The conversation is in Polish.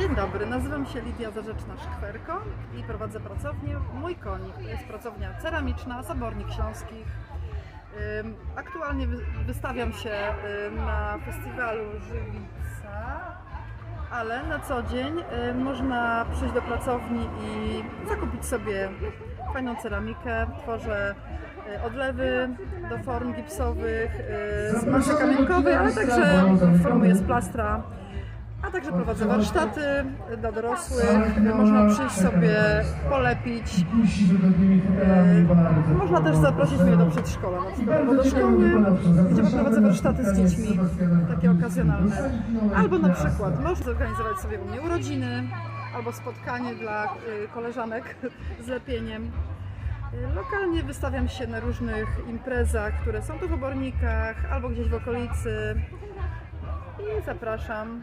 Dzień dobry, nazywam się Lidia Zarzeczna-Szkwerko i prowadzę pracownię Mój Konik. To jest pracownia ceramiczna z Obornik Śląskich. Aktualnie wy- wystawiam się na festiwalu Żywica, ale na co dzień można przyjść do pracowni i zakupić sobie fajną ceramikę. Tworzę y, odlewy do form gipsowych, y, z masy kamienkowej, ale także formuję z plastra. A także prowadzę warsztaty dla dorosłych. Można przyjść sobie polepić. E, Można też zaprosić mnie do przedszkola, na przykład albo do szkoły, gdzie prowadzę warsztaty z dziećmi, takie okazjonalne. Albo na przykład można zorganizować sobie u mnie urodziny, albo spotkanie dla y, koleżanek z lepieniem. Lokalnie wystawiam się na różnych imprezach, które są tu w obornikach, albo gdzieś w okolicy. I zapraszam.